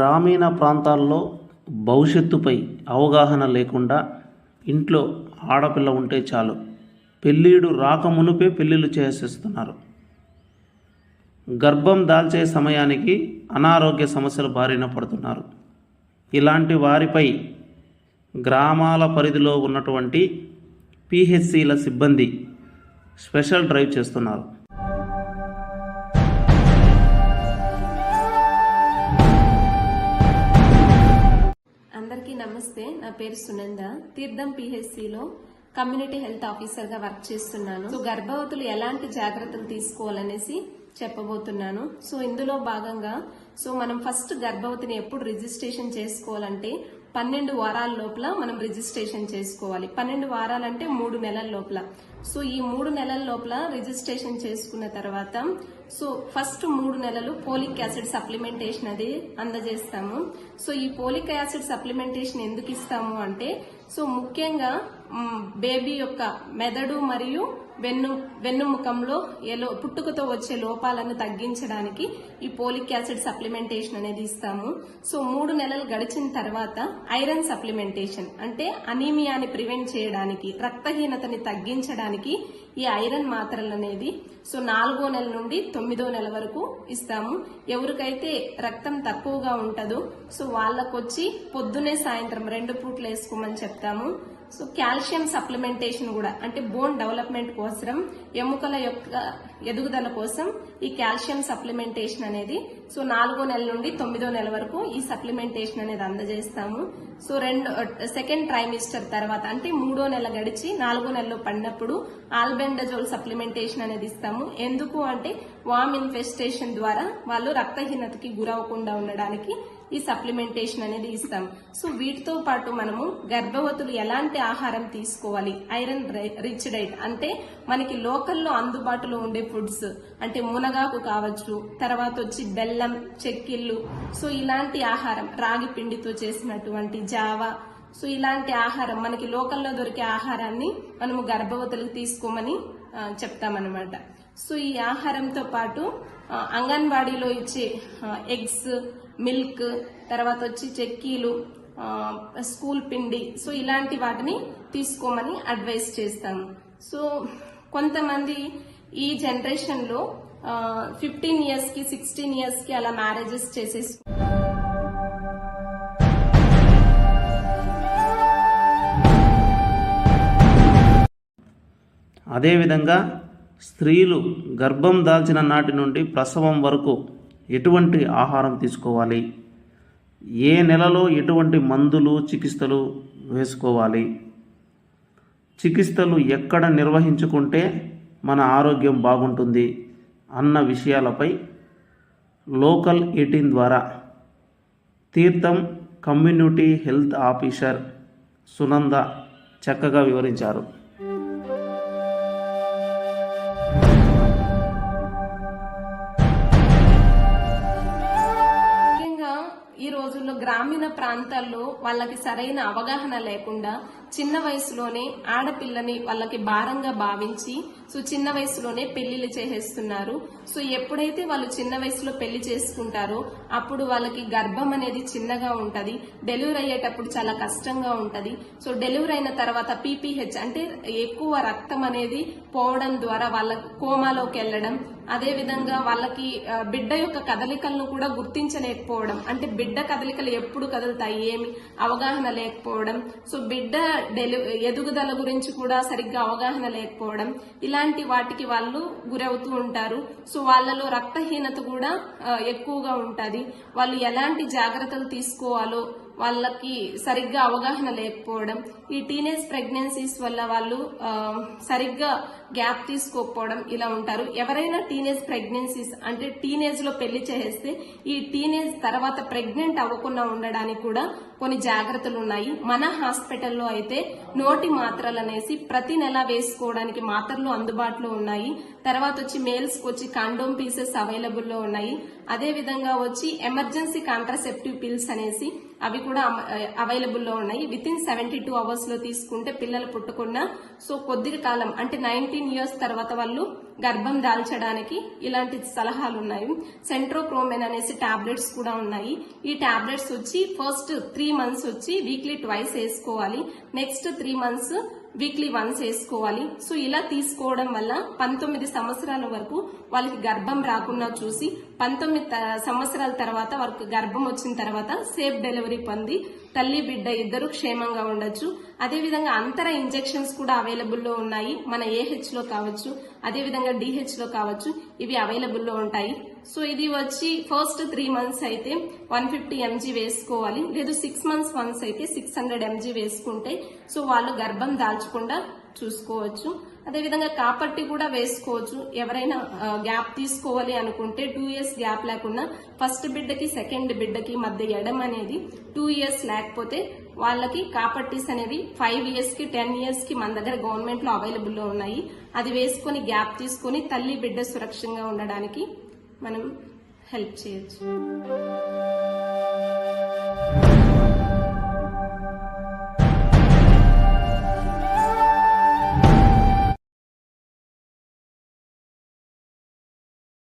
గ్రామీణ ప్రాంతాల్లో భవిష్యత్తుపై అవగాహన లేకుండా ఇంట్లో ఆడపిల్ల ఉంటే చాలు. పెళ్ళీడు రాకమునుపే పెళ్ళిళ్ళు చేసేస్తున్నారు. గర్భం దాల్చే సమయానికి అనారోగ్య సమస్యల బారిన పడుతున్నారు. ఇలాంటి వారిపై గ్రామాల పరిధిలో ఉన్నటువంటి పిహెచ్సిల సిబ్బంది స్పెషల్ డ్రైవ్ చేస్తున్నారు. నా పేరు సునంద. తీర్థం పిహెచ్సిలో కమ్యూనిటీ హెల్త్ ఆఫీసర్గా వర్క్ చేస్తున్నాను. సో గర్భవతులు ఎలాంటి జాగ్రత్తలు తీసుకోవాలనేసి చెప్పబోతున్నాను. సో ఇందులో భాగంగా సో మనం ఫస్ట్ గర్భవతిని ఎప్పుడు రిజిస్ట్రేషన్ చేసుకోవాలంటే పన్నెండు వారాల లోపల మనం రిజిస్ట్రేషన్ చేసుకోవాలి. పన్నెండు వారాలంటే మూడు నెలల లోపల. సో ఈ మూడు నెలల లోపల రిజిస్ట్రేషన్ చేసుకున్న తర్వాత సో ఫస్ట్ మూడు నెలలు పోలిక్ యాసిడ్ సప్లిమెంటేషన్ అది అందజేస్తాము. సో ఈ పోలిక్ యాసిడ్ సప్లిమెంటేషన్ ఎందుకు ఇస్తాము అంటే సో ముఖ్యంగా బేబీ యొక్క మెదడు మరియు వెన్ను వెన్నుముఖంలో ఏలో పుట్టుకతో వచ్చే లోపాలను తగ్గించడానికి ఈ పోలిక్ యాసిడ్ సప్లిమెంటేషన్ అనేది ఇస్తాము. సో మూడు నెలలు గడిచిన తర్వాత ఐరన్ సప్లిమెంటేషన్ అంటే అనీమియాని ప్రివెంట్ చేయడానికి రక్తహీనతని తగ్గించడానికి ఈ ఐరన్ మాత్రలు అనేది సో నాలుగో నెల నుండి తొమ్మిదో నెల వరకు ఇస్తాము. ఎవరికైతే రక్తం తక్కువగా ఉంటుందో సో వాళ్ళకొచ్చి పొద్దునే సాయంత్రం రెండు పూట్లు వేసుకోమని చెప్తాము. సో కాల్షియం సప్లిమెంటేషన్ కూడా అంటే బోన్ డెవలప్మెంట్ కోసం ఎముకల యొక్క ఎదుగుదల కోసం ఈ కాల్షియం సప్లిమెంటేషన్ అనేది సో నాలుగో నెల నుండి తొమ్మిదో నెల వరకు ఈ సప్లిమెంటేషన్ అనేది అందజేస్తాము. సో రెండు సెకండ్ ట్రైమిస్టర్ తర్వాత అంటే మూడో నెల గడిచి నాలుగో నెలలో పడినప్పుడు ఆల్బెండజోల్ సప్లిమెంటేషన్ అనేది ఇస్తాము. ఎందుకు అంటే వామ్ ఇన్ఫెస్టేషన్ ద్వారా వాళ్ళు రక్తహీనతకి గురవకుండా ఉండడానికి ఈ సప్లిమెంటేషన్ అనేది ఇస్తాం. సో వీటితో పాటు మనము గర్భవతులు ఎలాంటి ఆహారం తీసుకోవాలి? ఐరన్ రిచ్ డైట్ అంటే మనకి లోకల్లో అందుబాటులో ఉండే ఫుడ్స్ అంటే మునగాకు కావచ్చు తర్వాత వచ్చి బెల్లం చెక్కిళ్ళు. సో ఇలాంటి ఆహారం రాగి పిండితో చేసినటువంటి జావా. సో ఇలాంటి ఆహారం మనకి లోకల్లో దొరికే ఆహారాన్ని మనము గర్భవతులకు తీసుకోమని చెప్తామన్నమాట. సో ఈ ఆహారంతో పాటు అంగన్వాడీలో ఇచ్చే ఎగ్స్ మిల్క్ తర్వాత వచ్చి చెక్కీలు స్కూల్ పిండి సో ఇలాంటి వాటిని తీసుకోమని అడ్వైస్ చేస్తాము. సో కొంతమంది ఈ జనరేషన్లో ఫిఫ్టీన్ ఇయర్స్కి సిక్స్టీన్ ఇయర్స్కి అలా మ్యారేజెస్ చేసేసి అదేవిధంగా స్త్రీలు గర్భం దాల్చిన నాటి నుండి ప్రసవం వరకు ఎటువంటి ఆహారం తీసుకోవాలి? ఏ నెలలో ఎటువంటి మందులు చికిత్సలు వేసుకోవాలి? చికిత్సలు ఎక్కడ నిర్వహించుకుంటే మన ఆరోగ్యం బాగుంటుంది? అన్న విషయాలపై లోకల్ ఎయిటీన్ ద్వారా తీర్థం కమ్యూనిటీ హెల్త్ ఆఫీసర్ సునంద చక్కగా వివరించారు. గ్రామీణ ప్రాంతాల్లో వాళ్ళకి సరైన అవగాహన లేకుండా చిన్న వయసులోనే ఆడపిల్లని వాళ్ళకి భారంగా భావించి సో చిన్న వయసులోనే పెళ్ళిళ్ళు చేసేస్తున్నారు. సో ఎప్పుడైతే వాళ్ళు చిన్న వయసులో పెళ్ళి చేసుకుంటారో అప్పుడు వాళ్ళకి గర్భం అనేది చిన్నగా ఉంటది. డెలివరీ అయ్యేటప్పుడు చాలా కష్టంగా ఉంటది. సో డెలివరీ అయిన తర్వాత పీపీహెచ్ అంటే ఎక్కువ రక్తం అనేది పోవడం ద్వారా వాళ్ళ కోమాలోకి వెళ్ళడం అదే విధంగా వాళ్ళకి బిడ్డ యొక్క కదలికలను కూడా గుర్తించలేకపోవడం. అంటే బిడ్డ కదలికలు ఎప్పుడు కదులుతాయి ఏమి? అవగాహన లేకపోవడం. సో బిడ్డ డెలి ఎదుగుదల గురించి కూడా సరిగ్గా అవగాహన లేకపోవడం ఇలాంటి వాటికి వాళ్ళు గురవుతూ ఉంటారు. సో వాళ్ళలో రక్తహీనత కూడా ఎక్కువగా ఉంటుంది. వాళ్ళు ఎలాంటి జాగ్రత్తలు తీసుకోవాలో వాళ్ళకి సరిగ్గా అవగాహన లేకపోవడం ఈ టీనేజ్ ప్రెగ్నెన్సీస్ వల్ల వాళ్ళు సరిగ్గా గ్యాప్ తీసుకోకపోవడం ఇలా ఉంటారు. ఎవరైనా టీనేజ్ ప్రెగ్నెన్సీస్ అంటే టీనేజ్లో పెళ్ళి చేసేస్తే ఈ టీనేజ్ తర్వాత ప్రెగ్నెంట్ అవ్వకుండా ఉండడానికి కూడా కొన్ని జాగ్రత్తలు ఉన్నాయి. మన హాస్పిటల్లో అయితే నోటి మాత్రలు అనేసి ప్రతి నెల వేసుకోవడానికి మాత్రలు అందుబాటులో ఉన్నాయి. తర్వాత వచ్చి మేల్స్కి వచ్చి కండోమ్ పీసెస్ అవైలబుల్లో ఉన్నాయి. అదే విధంగా వచ్చి ఎమర్జెన్సీ కాంట్రాసెప్టివ్ పిల్స్ అనేసి అవి కూడా అవైలబుల్లో ఉన్నాయి. విత్ ఇన్ సెవెంటీ టూ అవర్స్లో తీసుకుంటే పిల్లలు పుట్టకుండా సో కొద్ది కాలం అంటే నైన్టీన్ ఇయర్స్ తర్వాత వాళ్ళు గర్భం దాల్చడానికి ఇలాంటి సలహాలు ఉన్నాయి సెంట్రోప్రోమెన్ అనేసి టాబ్లెట్స్ కూడా ఉన్నాయి. ఈ టాబ్లెట్స్ వచ్చి ఫస్ట్ త్రీ మంత్స్ వచ్చి వీక్లీ ట్వైస్ వేసుకోవాలి. Next three months weekly once వేసుకోవాలి. సో ఇలా తీసుకోవడం వల్ల పంతొమ్మిది సంవత్సరాల వరకు వాళ్ళకి గర్భం రాకుండా చూసి పంతొమ్మిది సంవత్సరాల తర్వాత వారికి గర్భం వచ్చిన తర్వాత సేఫ్ డెలివరీ పొంది తల్లి బిడ్డ ఇద్దరు క్షేమంగా ఉండొచ్చు. అదేవిధంగా అంతర ఇంజెక్షన్స్ కూడా అవైలబుల్లో ఉన్నాయి. మన ఏహెచ్లో కావచ్చు అదేవిధంగా డిహెచ్లో కావచ్చు ఇవి అవైలబుల్లో ఉంటాయి. సో ఇది వచ్చి ఫస్ట్ త్రీ మంత్స్ అయితే వన్ ఫిఫ్టీ ఎంజీ వేసుకోవాలి. లేదు సిక్స్ మంత్స్ వన్స్ అయితే సిక్స్ హండ్రెడ్ ఎంజీ వేసుకుంటే సో వాళ్ళు గర్భం దాల్చకుండా చూసుకోవచ్చు. అదేవిధంగా కాపట్టి కూడా వేసుకోవచ్చు. ఎవరైనా గ్యాప్ తీసుకోవాలి అనుకుంటే టూ ఇయర్స్ గ్యాప్ లేకుండా ఫస్ట్ బిడ్డకి సెకండ్ బిడ్డకి మధ్య ఎడం అనేది టూ ఇయర్స్ లేకపోతే వాళ్ళకి కాపట్టీస్ అనేవి ఫైవ్ ఇయర్స్కి టెన్ ఇయర్స్కి మన దగ్గర గవర్నమెంట్లో అవైలబుల్లో ఉన్నాయి. అది వేసుకొని గ్యాప్ తీసుకొని తల్లి బిడ్డ సురక్షంగా ఉండడానికి మనం హెల్ప్ చేయొచ్చు.